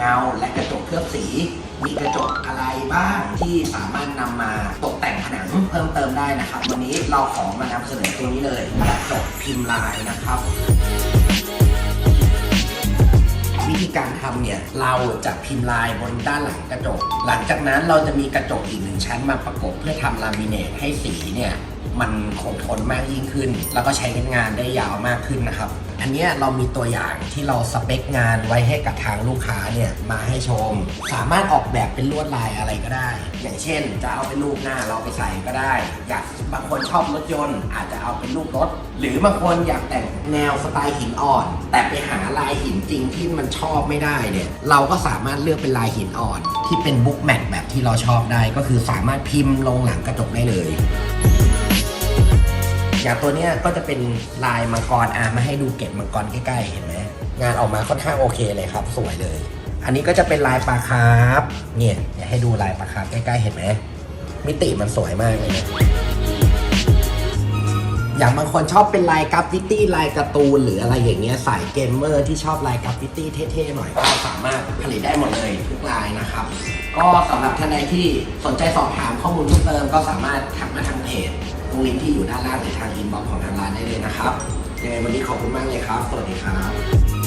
เงา และกระจกเคลือบสี มีกระจกอะไรบ้างที่สามารถนำมาตกแต่งผนังเพิ่มเติมได้นะครับ วันนี้เราขอมานำเสนอตัวนี้เลยกระจกพิมพ์ลายนะครับวิธีการทำเนี่ยเราจะพิมพ์ลายบนด้านหลังกระจก หลังจากนั้นเราจะมีกระจกอีกหนึ่งชั้นมาประกบเพื่อทำลามิเนตให้สีเนี่ย มันคงทนมากยิ่งขึ้น แล้วก็ใช้งานได้ยาวมากขึ้นนะครับ อันนี้เรามีตัวอย่างที่เราสเปคงานไว้ให้กับทางลูกค้าเนี่ยมาให้ชม สามารถออกแบบเป็นลวดลายอะไรก็ได้ อย่างเช่น จะเอาเป็นรูปหน้าเราไปใส่ก็ได้ อยากบางคนชอบรถยนต์ อาจจะเอาเป็นรูปรถ หรือบางคนอยากแต่งแนวสไตล์หินอ่อน แต่ไปหาลายหินจริงที่มันชอบไม่ได้เนี่ยเราก็สามารถเลือกเป็นลายหินอ่อน ที่เป็นบุ๊กแมทแบบที่เราชอบได้ก็คือสามารถพิมพ์ลงหลังกระจกได้เลย อย่างตัวเนี้ยก็จะเป็นลายมังกรอะมาให้ดูเกล็ดมังกรใกล้ๆเห็นไหมงานออกมาค่อนข้างโอเคเลยครับ สวยเลย อันนี้ก็จะเป็นลายปลาคาร์ฟเนี่ยเดี๋ยวให้ดูลายปลาคาร์ฟใกล้ๆเห็นไหมมิติมันสวยมากเลยนะอย่างบางคนชอบเป็นลายกราฟฟิตี้ลายการ์ตูนหรืออะไรอย่างเงี้ยสายเกมเมอร์ที่ชอบลายกราฟฟิตี้เท่ๆหน่อยก็สามารถผลิตได้หมดเลยทุกลายนะครับ ก็สำหรับท่านใดที่สนใจสอบถามข้อมูลเพิ่มเติมก็สามารถทักมาทางเพจ ลิงก์ที่อยู่ด้านล่างหรือทางอินบ็อกซ์ของทางร้านได้เลยนะครับยังไงวันนี้ขอบคุณมากเลยครับ สวัสดีครับ